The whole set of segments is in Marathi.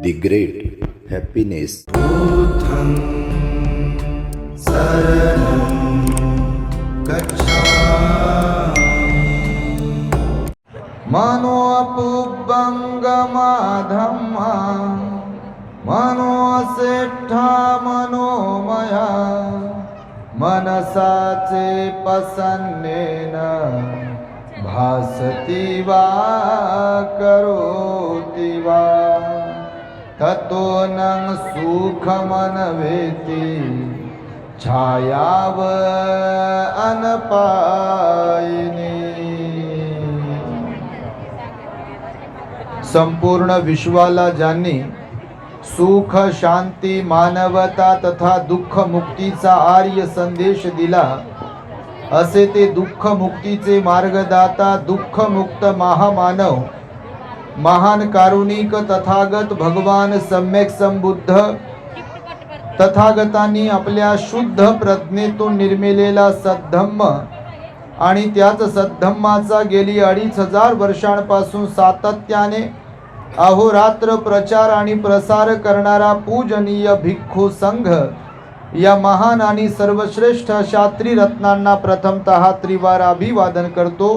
The Great Happiness मनोपुबङ्गमाधम्मा मनोसेठा मनोमया मनसाचे पसन्नेन भासति वा करोति वा ततो न सुखमनवेति छायाव अनपायिनी। संपूर्ण विश्वाला ज्यांनी सुख शांती मानवता तथा दुःख मुक्तीचा आर्य संदेश दिला असे ते दुःख मुक्तीचे मार्गदाता दुःख मुक्त महामानव महान कारुणिक तथागत भगवान सम्यक संबुद्ध. तथागतांनी आपल्या शुद्ध प्रज्ञेतून निर्मिलेला सद्धम्म आणि त्याच सद्धम्माचा गेली अडीच हजार वर्षांपासून सातत्याने अहोरात्र प्रचार आणि प्रसार करणारा पूजनीय भिक्खू संघ या महान आणि सर्वश्रेष्ठ शास्त्री रत्नांना प्रथमतः त्रिवार अभिवादन करतो.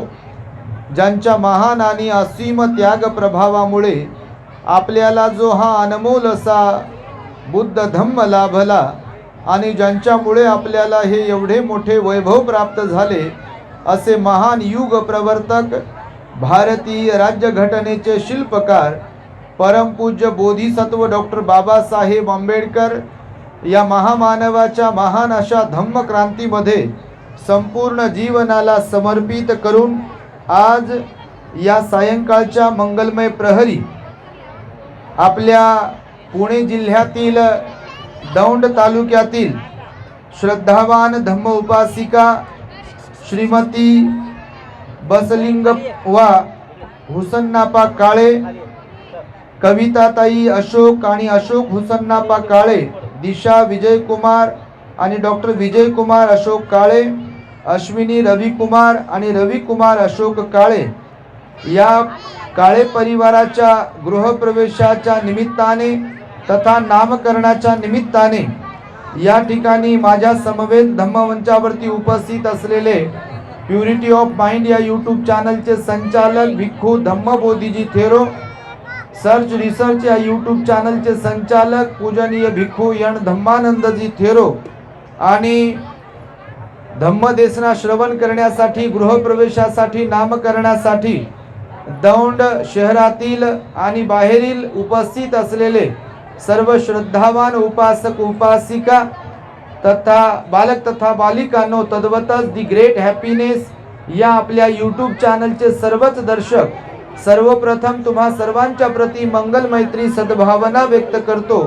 ज्यांच्या महान आणि असीम त्याग प्रभावामुळे आपल्याला जो हा अनमोल असा बुद्ध धम्म लाभला आणि ज्यांच्यामुळे आपल्याला हे एवढे मोठे वैभव प्राप्त झाले असे महान युग प्रवर्तक भारतीय राज्यघटनेचे शिल्पकार परमपूज्य बोधिसत्व डॉक्टर बाबासाहेब आंबेडकर या महामानवाच्या महान अशा धम्मक्रांतीमध्ये संपूर्ण जीवनाला समर्पित करून आज या सायंकाळच्या मंगलमय प्रहरी आपल्या पुणे जिल्ह्यातील दौंड तालुक्यातील श्रद्धावान धम्म उपासिका श्रीमती बसलिंग वा हुसन्नापा काळे कविताताई अशोक आणि अशोक हुसन्नापा काळे दिशा विजयकुमार आणि डॉक्टर विजयकुमार अशोक काळे अश्विनी रविकुमार आणि रविकुमार अशोक काळे या काळे परिवाराच्या गृहप्रवेशाच्या निमित्ताने तथा नामकरणाच्या निमित्ताने या ठिकाणी माझ्या समवेत धम्मवंचावरती उपस्थित असलेले प्युरिटी ऑफ माइंड या यूट्यूब चॅनलचे संचालक भिक्खू धम्मबोधीजी थेरो सर्च रिसर्च या यूट्यूब चॅनलचे संचालक पूजनीय भिक्खू यण धम्मानंदजी थेरो आणि धम्मदेसना श्रवण करण्यासाठी गृहप्रवेशासाठी नामकरणासाठी दौंड शहरातील आणि बाहेरील उपस्थित असलेले सर्व श्रद्धावान उपासक उपासिका तथा बालक तथा बालिकांनो तद्वतच दी ग्रेट हॅपीनेस या आपल्या यूट्यूब चॅनलचे सर्वच दर्शक सर्वप्रथम तुम्हा सर्वांच्या प्रती मंगल मैत्री सद्भावना व्यक्त करतो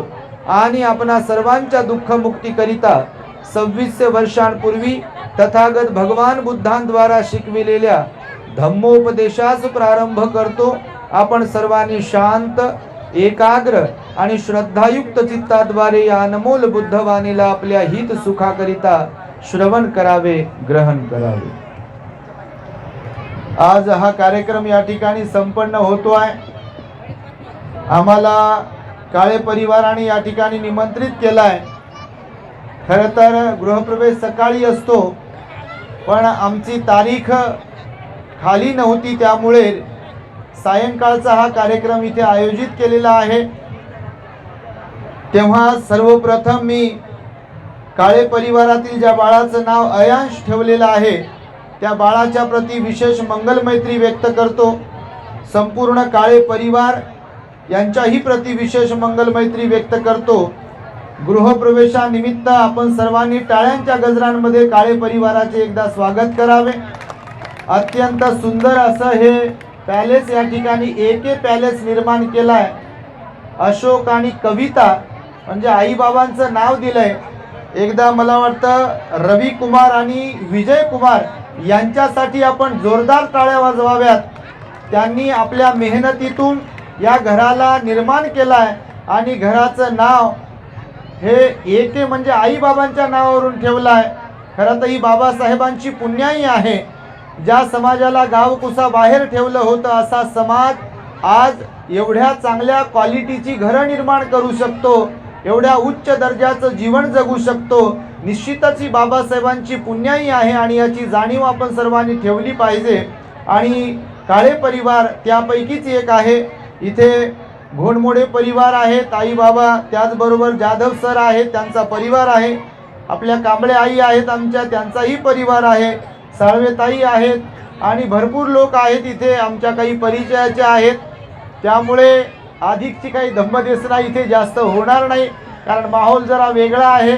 आणि आपणा सर्वांच्या दुःखमुक्तीकरिता सव्वीसशे वर्षांपूर्वी तथागत भगवान बुद्धांद्वारा शिकविलेल्या धम्मोपदेशास प्रारंभ करतो. आपण सर्वांनी शांत एकाग्र आणि श्रद्धायुक्त चित्ताद्वारे या अनमोल बुद्धवाणीला आपल्या हित सुखाकरिता श्रवण करावे ग्रहण करावे. आज हा कार्यक्रम या ठिकाणी संपन्न होतो आहे. आम्हाला काळे परिवाराने या ठिकाणी निमंत्रित केला आहे. खरं तर गृहप्रवेश सकाळी असतो पण आमची तारीख खाली नव्हती त्यामुळे सायंकाळचा हा कार्यक्रम इथे आयोजित केलेला आहे. तेव्हा सर्वप्रथम मी काळे परिवारातील ज्या बाळाचं नाव अयांश ठेवलेलं आहे त्या बाळाच्या प्रती विशेष मंगलमैत्री व्यक्त करतो. संपूर्ण काळे परिवार यांच्याही प्रती विशेष मंगलमैत्री व्यक्त करतो. गृहप्रवेशानिमित्त आपण सर्वांनी टाळ्यांच्या गजरांमध्ये काळे परिवाराचे एकदा स्वागत करावे. अत्यंत सुंदर असं हे पॅलेस या ठिकाणी एके पॅलेस निर्माण केला आहे अशोक आणि कविता म्हणजे आईबाबांचं नाव दिलंय. एकदा मला वाटतं रवी कुमार आणि विजय कुमार यांच्यासाठी आपण जोरदार टाळ्या वाजवाव्यात. त्यांनी आपल्या मेहनतीतून या घराला निर्माण केलं आहे आणि घराचं नाव हे येते म्हणजे आईबाबांच्या नावावरून ठेवलं आहे खरं तर ही बाबासाहेबांची पुण्याई आहे. ज्या समाजाला गावकुसा बाहेर ठेवलं होतं असा समाज आज एवढ्या चांगल्या क्वालिटीची घरं निर्माण करू शकतो. एवढ्या उच्च दर्जाचं जीवन जगू शकतो. निश्चितच ही बाबासाहेबांची पुण्याई आहे आणि याची जाणीव आपण सर्वांनी ठेवली पाहिजे. आणि काळे परिवार त्यापैकीच एक आहे. इथे घोडमोडे परिवार आहेत ताई बाबा त्याचबरोबर जाधव सर आहेत त्यांचा परिवार आहे. आपल्या कांबळे आई आहेत आमच्या त्यांचाही परिवार आहे. साळवेताई आहेत आणि भरपूर लोक आहेत इथे आमच्या काही परिचयाचे आहेत. त्यामुळे अधिकची काही धम्मदेसना इथे जास्त होणार नाही कारण माहोल जरा वेगळा आहे.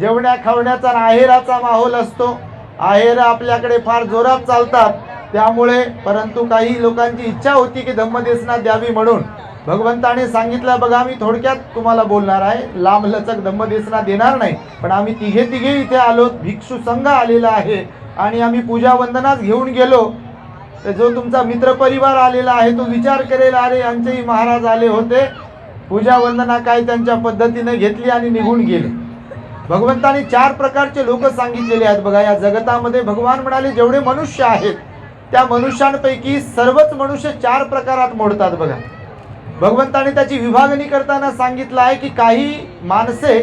जेवण्या खावण्याचा आहेराचा माहोल असतो. आहेर आपल्याकडे फार जोरात चालतात. त्यामुळे परंतु काही लोकांची इच्छा होती की धम्मदेसना द्यावी म्हणून. भगवंताने सांगितलं बघा आम्ही थोडक्यात तुम्हाला बोलणार आहे. लांब लचक धम्मदेसना देणार नाही पण आम्ही तिघे तिघे इथे आलो भिक्षू संघ आलेला आहे आणि आम्ही पूजा वंदनाच घेऊन गेलो. तर जो तुमचा मित्र परिवार आलेला आहे तो विचार करेल अरे यांचेही महाराज आले होते. पूजा वंदना काय त्यांच्या पद्धतीने घेतली आणि निघून गेले. भगवंताने चार प्रकारचे लोक सांगितलेले आहेत. बघा या जगतामध्ये भगवान म्हणाले जेवढे मनुष्य आहेत त्या मनुष्यांपैकी सर्वच मनुष्य चार प्रकारात मोडतात. बघा भगवंताने त्याची विभागणी करताना सांगितलं आहे की काही माणसे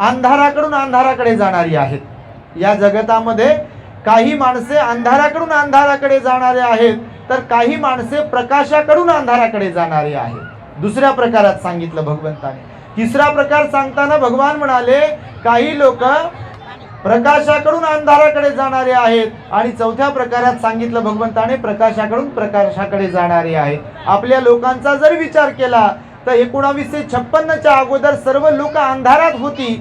अंधाराकडून अंधाराकडे जाणारी आहेत. या जगतामध्ये काही माणसे अंधाराकडून अंधाराकडे जाणारे आहेत तर काही माणसे प्रकाशाकडून अंधाराकडे जाणारे आहेत. दुसऱ्या प्रकारात सांगितलं भगवंताने. तिसरा प्रकार सांगताना भगवान म्हणाले काही लोक प्रकाशाकडून अंधाराकडे जाणारे आहेत. आणि चौथ्या प्रकारात सांगितलं भगवंताने प्रकाशाकडून प्रकाशाकडे जाणारे आहेत. आपल्या लोकांचा जर विचार केला तर एकोणावीसशे छप्पन्नच्या अगोदर सर्व लोक अंधारात होती.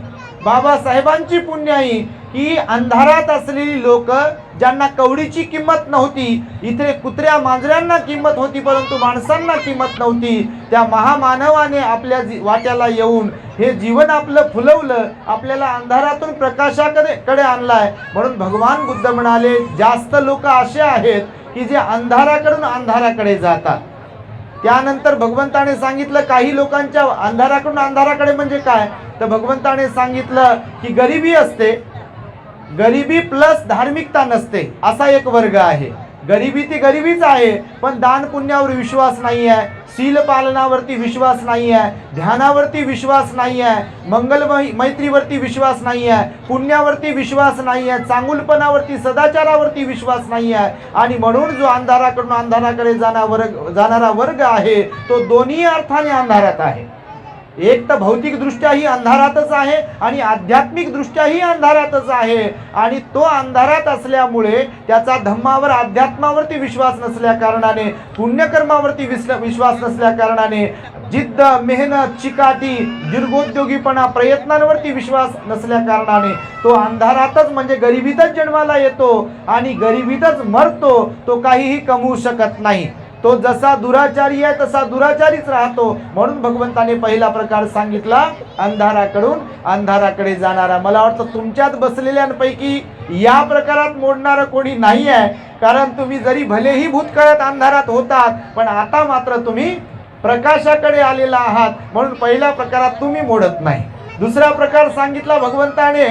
बाबासाहेबांची पुण्याई की अंधारात असलेली लोक ज्यांना कवडीची किंमत नव्हती इथे कुत्र्या मांजऱ्यांना किंमत होती परंतु माणसांना किंमत नव्हती. त्या महामानवाने आपल्या जी- वाट्याला येऊन हे जीवन आपलं फुलवलं आपल्याला अंधारातून प्रकाशाकडे कडे आणलाय. म्हणून भगवान बुद्ध म्हणाले जास्त लोक असे आहेत की जे अंधाराकडून अंधाराकडे जातात. त्यानंतर भगवंताने सांगितलं काही लोकांच्या अंधाराकडून अंधाराकडे म्हणजे काय? तर भगवंताने सांगितलं की गरिबी असते गरिबी प्लस धार्मिकता नसते असा एक वर्ग आहे. गरिबी ती गरिबीच आहे पण दान पुण्यावर विश्वास नाही आहे शील पालनावरती विश्वास नाही आहे ध्यानावरती विश्वास नाही आहे मंगल मैत्रीवरती विश्वास नाही आहे पुण्यावरती विश्वास नाही आहे चांगुलपणावरती सदाचारावरती विश्वास नाही आहे आणि म्हणून जो अंधाराकडून अंधाराकडे जाणा वर्ग जाणारा वर्ग आहे तो दोन्ही अर्थाने अंधारात आहे. एक तर भौतिकदृष्ट्याही अंधारातच आहे आणि आध्यात्मिकदृष्ट्याही अंधारातच आहे. आणि तो अंधारात असल्यामुळे त्याचा धम्मावर अध्यात्मावरती विश्वास नसल्या कारणाने पुण्यकर्मावरती विस- विश्वास नसल्या कारणाने जिद्द मेहनत चिकाटी दीर्घोद्योगीपणा प्रयत्नांवरती विश्वास नसल्या कारणाने तो अंधारातच म्हणजे गरिबीतच जन्माला येतो आणि गरिबीतच मरतो तो काहीही कमवू शकत नाही. तो जसा दुराचारी आहे तसा दुराचारीच राहतो. म्हणून भगवंताने पहिला प्रकार सांगितला अंधाराकडून अंधाराकडे जाणारा. मला वाटतं तुमच्यात बसलेल्यांपैकी या प्रकारात मोडणारं कोणी नाही आहे. कारण तुम्ही जरी भलेही भूतकाळात अंधारात होतात पण आता मात्र तुम्ही प्रकाशाकडे आलेला आहात. म्हणून पहिल्या प्रकारात तुम्ही मोडत नाही. दुसरा प्रकार सांगितला भगवंताने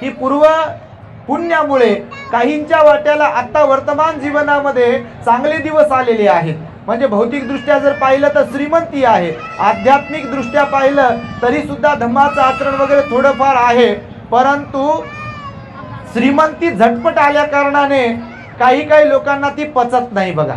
की पूर्व पुण्यामुळे काहींच्या वाट्याला आत्ता वर्तमान जीवनामध्ये चांगले दिवस आलेले आहेत. म्हणजे भौतिकदृष्ट्या जर पाहिलं तर श्रीमंती आहे. आध्यात्मिकदृष्ट्या पाहिलं तरीसुद्धा धम्माचं आचरण वगैरे थोडंफार आहे. परंतु श्रीमंती झटपट आल्या कारणाने काही काही लोकांना ती पचत नाही बघा.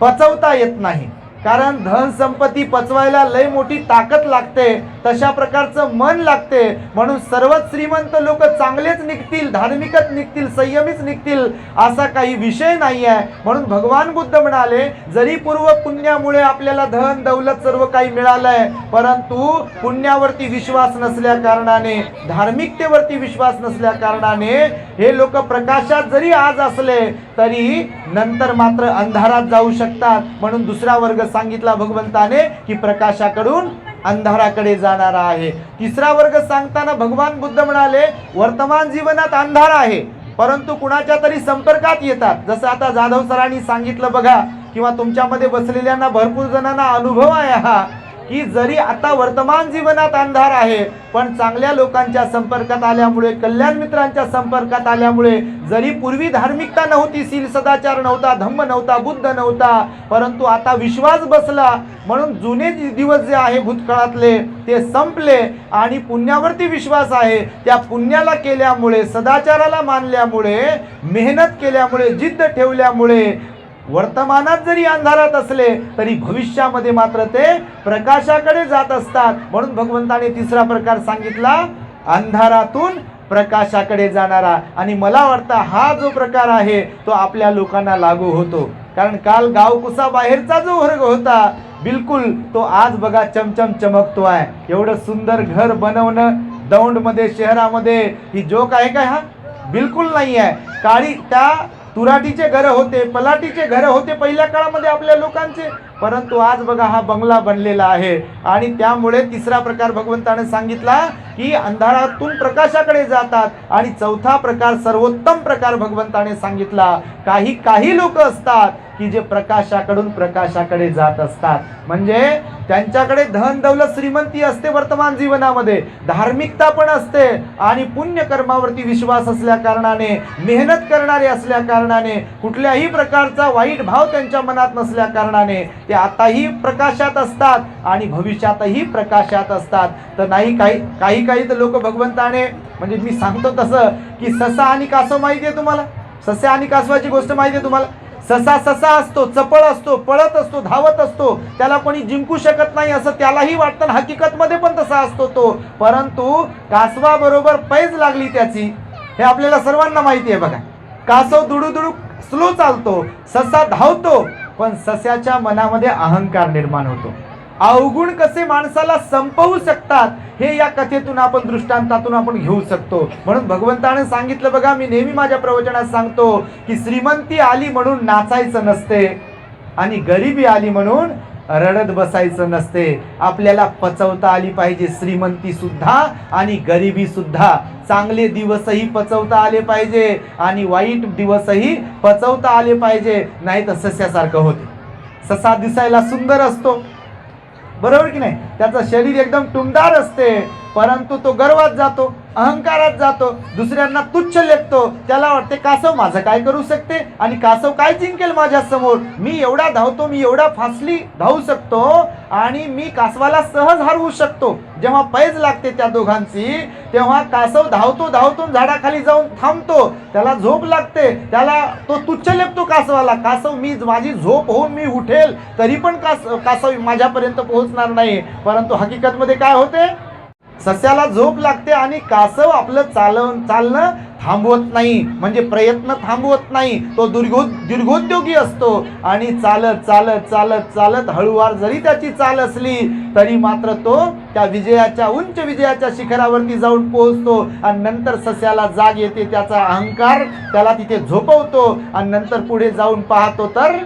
पचवता येत नाही. कारण धन संपत्ती पचवायला लय मोठी ताकद लागते तशा प्रकारचं मन लागते. म्हणून सर्वच श्रीमंत लोक चांगलेच निघतील धार्मिकच निघतील संयमीच निघतील असा काही विषय नाही आहे म्हणून भगवान बुद्ध म्हणाले जरी पूर्व पुण्यामुळे आपल्याला धन दौलत सर्व काही मिळालंय परंतु पुण्यावरती विश्वास नसल्या कारणाने धार्मिकतेवरती विश्वास नसल्या कारणाने हे लोक प्रकाशात जरी आज असले तरी नंतर मात्र अंधारात जाऊ शकतात. म्हणून दुसरा वर्ग सांगितला भगवंताने की प्रकाशाकडून अंधाराकडे जाणारा आहे. तिसरा वर्ग सांगताना भगवान बुद्ध म्हणाले वर्तमान जीवनात अंधार आहे परंतु कुणाच्या तरी संपर्कात येतात. जसं आता जाधव सरांनी सांगितलं बघा किंवा तुमच्यामध्ये बसलेल्यांना भरपूर जणांना अनुभव आहे हा. की जरी आता वर्तमान जीवनात अंधार आहे पण चांगल्या लोकांच्या संपर्कात आल्यामुळे कल्याण मित्रांच्या संपर्कात आल्यामुळे जरी पूर्वी धार्मिकता नव्हती सील सदाचार नव्हता धम्म नव्हता बुद्ध नव्हता परंतु आता विश्वास बसला. म्हणून जुने दिवस जे आहे भूतकाळातले ते संपले आणि पुण्यावरती विश्वास आहे. त्या पुण्याला केल्यामुळे सदाचाराला मानल्यामुळे मेहनत केल्यामुळे जिद्द ठेवल्यामुळे वर्तमानात जरी अंधारात असले तरी भविष्यामध्ये मात्र ते प्रकाशाकडे जात असतात. म्हणून भगवंताने तिसरा प्रकार सांगितला अंधारातून प्रकाशाकडे जाणारा. आणि मला वाटतं हा जो प्रकार आहे तो आपल्या लोकांना लागू होतो. कारण काल गावकुसा बाहेरचा जो वर्ग होता बिलकुल तो आज बघा चमचम चमकतो आहे. एवढं सुंदर घर बनवणं दौंडमध्ये शहरामध्ये ही जोक आहे काय हा? बिलकुल नाही आहे. काळी त्या तुराटीचे घरं होते पलाटीचे घरं होते पहिल्या काळामध्ये आपल्या लोकांचे परंतु आज बघा हा बंगला बनलेला आहे. आणि त्यामुळे तिसरा प्रकार भगवंताने सांगितला की अंधारातून प्रकाशाकडे जातात. आणि चौथा प्रकार सर्वोत्तम प्रकार भगवंताने सांगितला. काही काही लोक असतात की जे प्रकाशाकडून प्रकाशाकडे जात असतात. म्हणजे त्यांच्याकडे धन दौलत श्रीमंती असते वर्तमान जीवनामध्ये. धार्मिकता पण असते. आणि पुण्य कर्मावरती विश्वास असल्या कारणाने मेहनत करणारे असल्या कारणाने कुठल्याही प्रकारचा वाईट भाव त्यांच्या मनात नसल्या कारणाने ते आताही प्रकाशात असतात आणि भविष्यातही प्रकाशात असतात. तर नाही काही काही काही तर लोक भगवंताने म्हणजे मी सांगतो तसं की ससा आणि कासव माहिती आहे तुम्हाला? सस्या आणि कासवाची गोष्ट माहिती आहे तुम्हाला? ससा ससा असतो चपळ असतो पळत असतो धावत असतो. त्याला कोणी जिंकू शकत नाही असं त्यालाही वाटतं हकीकतमध्ये पण तसा असतो तो. परंतु कासवाबरोबर पैज लागली त्याची हे आपल्याला सर्वांना माहिती आहे बघा. कासव दुडू दुडू स्लो चालतो ससा धावतो पण सस्याच्या मनामध्ये अहंकार निर्माण होतो. अवगुण कसे माणसाला संपवू शकतात हे या कथेतून आपण दृष्टांतातून आपण घेऊ शकतो. म्हणून भगवंताने सांगितलं बघा मी नेहमी माझ्या प्रवचनात सांगतो की श्रीमंती आली म्हणून नाचायचं नसते आणि गरिबी आली म्हणून रडत बसायचं नसते. आपल्याला पचवता आली पाहिजे श्रीमंती सुद्धा आणि गरिबी सुद्धा. चांगले दिवसही पचवता आले पाहिजे आणि वाईट दिवसही पचवता आले पाहिजे. नाही तर सस्यासारखं होते. ससा दिसायला सुंदर असतो. बरोबर की नाही? त्याचं शरीर एकदम टुमदार असते. परंतु तो गर्वात जातो अहंकारात जातो दुसऱ्यांना तुच्छ लेखतो. त्याला वाटते कासव माझं काय करू शकते? आणि कासव काय जिंकेल माझ्यासमोर? मी एवढा धावतो मी एवढा फासली धावू शकतो आणि मी कासवाला सहज हरवू शकतो. जेव्हा पैज लागते त्या दोघांची तेव्हा कासव धावतो धावतो झाडाखाली जाऊन थांबतो. त्याला झोप लागते. त्याला तो तुच्छ लेपतो कासवाला कासव मी माझी झोप होऊन मी उठेल तरी पण कास कासव माझ्यापर्यंत पोहोचणार नाही. परंतु हकीकतमध्ये काय होते? सस्याला झोप लागते आणि कासव आपलं चालवून चालणं थांबवत नाही. म्हणजे प्रयत्न थांबवत नाही. तो दुर्घो दीर्घोद्योगी असतो. आणि चालत चालत चालत चालत हळूवार जरी त्याची चाल असली तरी मात्र तो त्या विजयाच्या उंच विजयाच्या शिखरावरती जाऊन पोहोचतो. आणि नंतर सस्याला जाग येते. त्याचा अहंकार त्याला तिथे झोपवतो. आणि नंतर पुढे जाऊन पाहतो तर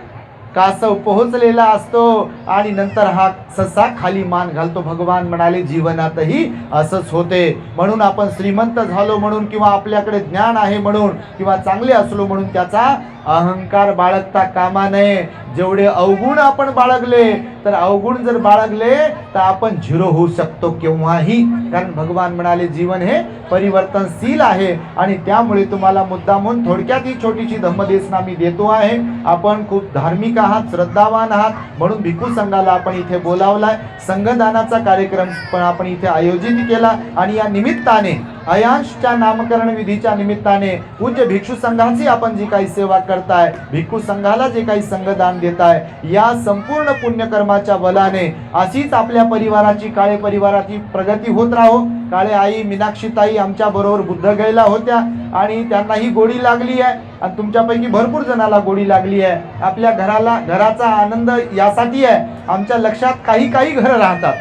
कासव पोहोचलेला असतो आणि नंतर हा ससा खाली मान घालतो. भगवान म्हणाले जीवनातही असंच होते. म्हणून आपण श्रीमंत झालो म्हणून किंवा आपल्याकडे ज्ञान आहे म्हणून किंवा चांगले असलो म्हणून त्याचा अहंकार बाळगता कामा नये. जेवढे अवगुण आपण बाळगले तर अवगुण जर बाळगले तर आपण झिरो होऊ शकतो केव्हाही. कारण भगवान म्हणाले जीवन हे परिवर्तनशील आहे. आणि त्यामुळे तुम्हाला मुद्दामून थोडक्यात ही छोटीशी धम्मदेशना मी देतो आहे. आपण खूप धार्मिक आहात श्रद्धावान आहात. म्हणून भिक्खू संघाला आपण इथे बोलावलाय. संघदानाचा कार्यक्रम पण आपण इथे आयोजित केला. आणि या निमित्ताने अयांशच्या नामकरण विधीच्या निमित्ताने पूज्य भिक्षू संघाची आपण जी काही सेवा करताय भिक्खू संघाला जे काही संघदान देताय या संपूर्ण पुण्यकर्माच्या बलाने अशीच आपल्या परिवाराची काळे परिवाराची प्रगती होत राहो. काळे आई मीनाक्षीताई आमच्या बरोबर बुद्धगयला होत्या आणि त्यांनाही गोडी लागली आहे. आणि तुमच्यापैकी भरपूर जणाला गोडी लागली आहे. आपल्या घराला घराचा आनंद यासाठी आहे. आमच्या लक्षात काही काही घरं राहतात.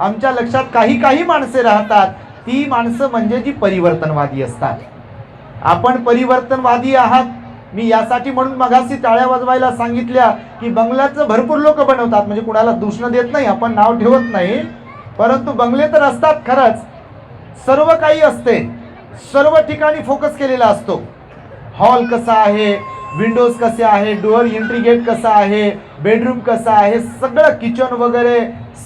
आमच्या लक्षात काही काही माणसे राहतात. ती माणसं म्हणजे जी परिवर्तनवादी असतात. आपण परिवर्तनवादी आहात. मी यासाठी म्हणून मगाशी टाळ्या वाजवायला सांगितल्या की बंगल्याचं भरपूर लोक बनवतात. म्हणजे कुणाला दूषण देत नाही आपण नाव ठेवत नाही. परंतु बंगले तर असतात खरंच. सर्व काही असते. सर्व ठिकाणी फोकस केलेला असतो. हॉल कसा आहे? विंडोज कसे आहे? डोअर एंट्री गेट कसा आहे? बेडरूम कसा आहे? सगळं किचन वगैरे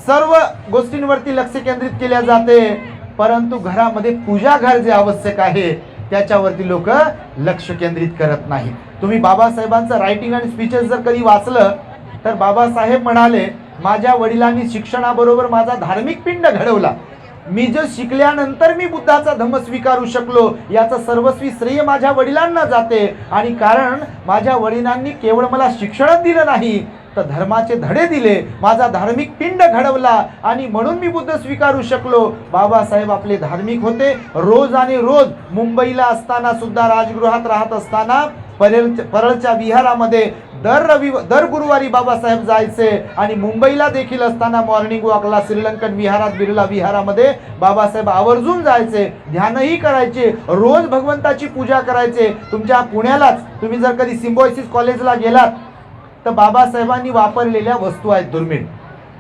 सर्व गोष्टींवरती लक्ष केंद्रित केल्या जाते. परंतु घरामध्ये पूजाघर जे आवश्यक आहे त्याच्यावरती लोक लक्ष केंद्रित करत नाही तुम्ही बाबासाहेबांचं रायटिंग आणि स्पीचेस जर कधी वाचलं तर बाबासाहेब म्हणाले माझ्या वडिलांनी शिक्षणाबरोबर माझा धार्मिक पिंड घडवला. मी जो शिकल्यानंतर मी बुद्धाचा धम्म स्वीकारू शकलो याचं सर्वस्वी श्रेय माझ्या वडिलांना जाते. आणि कारण माझ्या वडिलांनी केवळ मला शिक्षणच दिलं नाही तर धर्माचे धडे दिले. माझा धार्मिक पिंड घडवला आणि म्हणून मी बुद्ध स्वीकारू शकलो. बाबासाहेब आपले धार्मिक होते. रोज आणि रोज मुंबईला असताना सुद्धा राजगृहात राहत असताना परेल परळच्या विहारामध्ये दर रवि दर गुरुवारी बाबासाहेब जायचे आणि मुंबईला देखील असताना मॉर्निंग वॉकला श्रीलंकन विहारात बिर्ला विहारामध्ये बाबासाहेब आवर्जून जायचे. ध्यानही करायचे. रोज भगवंताची पूजा करायचे. तुमच्या पुण्यालाच तुम्ही जर कधी सिम्बॉयसिस कॉलेजला गेलात तर बाबासाहेबांनी वापरलेल्या वस्तू आहेत दुर्मिळ.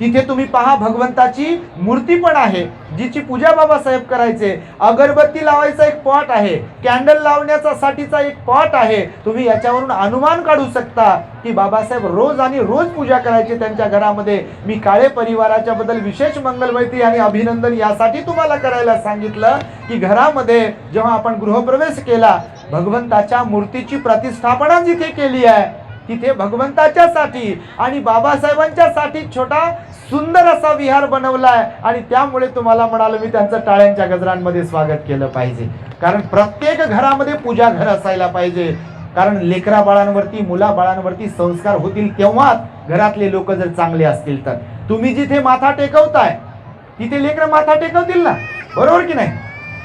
तिथे तुम्ही पहा भगवंताची मूर्ती पण आहे जिची पूजा बाबासाहेब करायचे. अगरबत्ती लावायचा एक पॉट आहे कॅन्डल लावण्याचा साठीचा एक पॉट आहे. तुम्ही याच्यावरून अनुमान काढू शकता की बाबासाहेब रोज आणि रोज पूजा करायचे त्यांच्या घरामध्ये. मी काळे परिवाराच्या बद्दल विशेष मंगलमैत्री आणि अभिनंदन यासाठी तुम्हाला करायला सांगितलं की घरामध्ये जेव्हा आपण गृहप्रवेश केला भगवंताच्या मूर्तीची प्रतिष्ठापना जिथे केली आहे तिथे भगवंताच्यासाठी आणि बाबासाहेबांच्यासाठी छोटा सुंदर असा विहार बनवलाय. आणि त्यामुळे तुम्हाला म्हणालो मी त्यांचं टाळ्यांच्या गजरांमध्ये स्वागत केलं पाहिजे. कारण प्रत्येक घरामध्ये पूजा घर असायला पाहिजे. कारण लेकरा बाळांवरती मुला बाळांवरती संस्कार होतील तेव्हाच घरातले लोक जर चांगले असतील तर. तुम्ही जिथे माथा टेकवताय तिथे लेकरं माथा टेकवतील ना? बरोबर की नाही?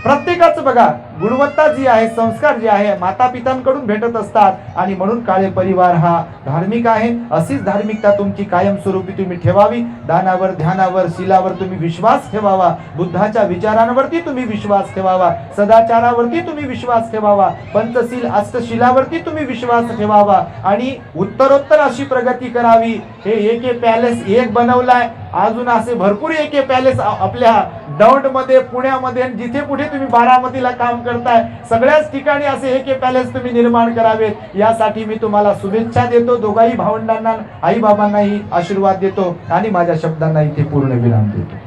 प्रत्येकाचं बघा गुणवत्ता जी आहे संस्कार जे आहे माता पितांकडून भेटत असतात. आणि म्हणून काळे परिवार हा धार्मिक आहे. अशीच धार्मिकता तुमची कायमस्वरूपी तुम्ही ठेवावी. दानावर ध्यानावर शिलावर तुम्ही विश्वास ठेवावा. बुद्धाच्या विचारांवरती तुम्ही विश्वास ठेवावा. सदाचारावरती तुम्ही विश्वास ठेवावा. पंचशील अष्टशिलावरती तुम्ही विश्वास ठेवावा. आणि उत्तरोत्तर अशी प्रगती करावी. हे एक एक पॅलेस एक बनवलाय. अजून असे भरपूर एके पॅलेस आपल्या दौंडमध्ये पुण्यामध्ये जिथे कुठे तुम्ही बारामतीला काम करताय सगळ्याच ठिकाणी असे एके पॅलेस तुम्ही निर्माण करावेत. यासाठी मी तुम्हाला शुभेच्छा देतो. दोघाही भावंडांना आई बाबांनाही आशीर्वाद देतो आणि माझ्या शब्दांना इथे पूर्ण विराम देतो.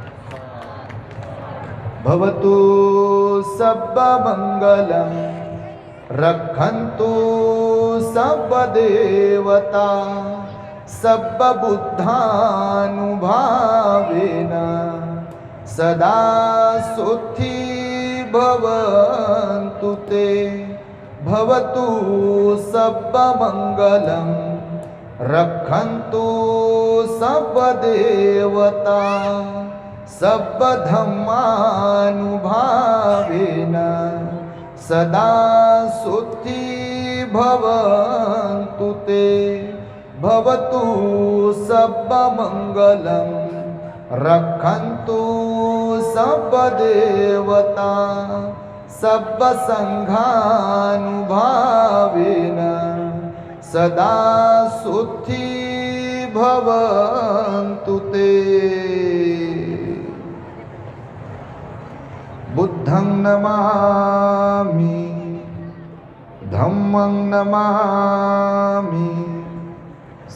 भवतु सब मंगलम। रक्षन्तु सब देवता सब्ब सदा सुखी भवन्तु ते। भवतु सब्ब रक्षन्तु सब्ब सब्बधम्मानुभावेन सदा सुखी भवन्तु ते। भवतु सर्वमङ्गलं रक्षन्तु सर्वदेवता सर्वसङ्घानुभावेन सदा सुखी भवन्तु ते। बुद्धं नमामि धम्मं नमामि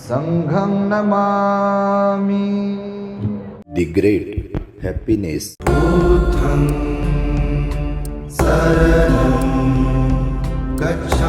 सङ्घं नमामि। दि ग्रेट् हेप्पीनेस् गच्छ